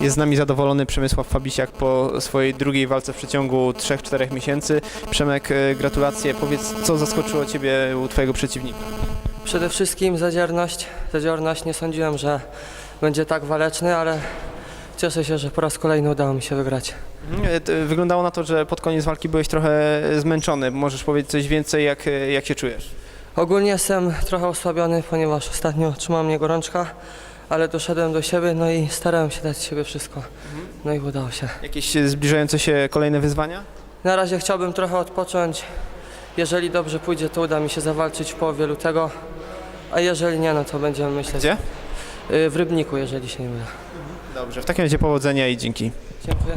Jest z nami zadowolony Przemysław Fabisiak po swojej drugiej walce w przeciągu 3-4 miesięcy. Przemek, e, gratulacje. Powiedz, co zaskoczyło Ciebie u Twojego przeciwnika? Przede wszystkim zadziorność. Zadziorność. Nie sądziłem, że będzie tak waleczny, ale cieszę się, że po raz kolejny udało mi się wygrać. E, t- Wyglądało na to, że pod koniec walki byłeś trochę zmęczony. Możesz powiedzieć coś więcej, jak, e, jak się czujesz? Ogólnie jestem trochę osłabiony, ponieważ ostatnio trzyma mnie gorączka, ale doszedłem do siebie, no i starałem się dać z siebie wszystko. No i udało się. Jakieś e, zbliżające się kolejne wyzwania? Na razie chciałbym trochę odpocząć. Jeżeli dobrze pójdzie, to uda mi się zawalczyć w połowie lutego, a jeżeli nie, no to będziemy myśleć Gdzie? W Rybniku, jeżeli się nie uda. Dobrze, w takim razie powodzenia i dzięki. Dziękuję.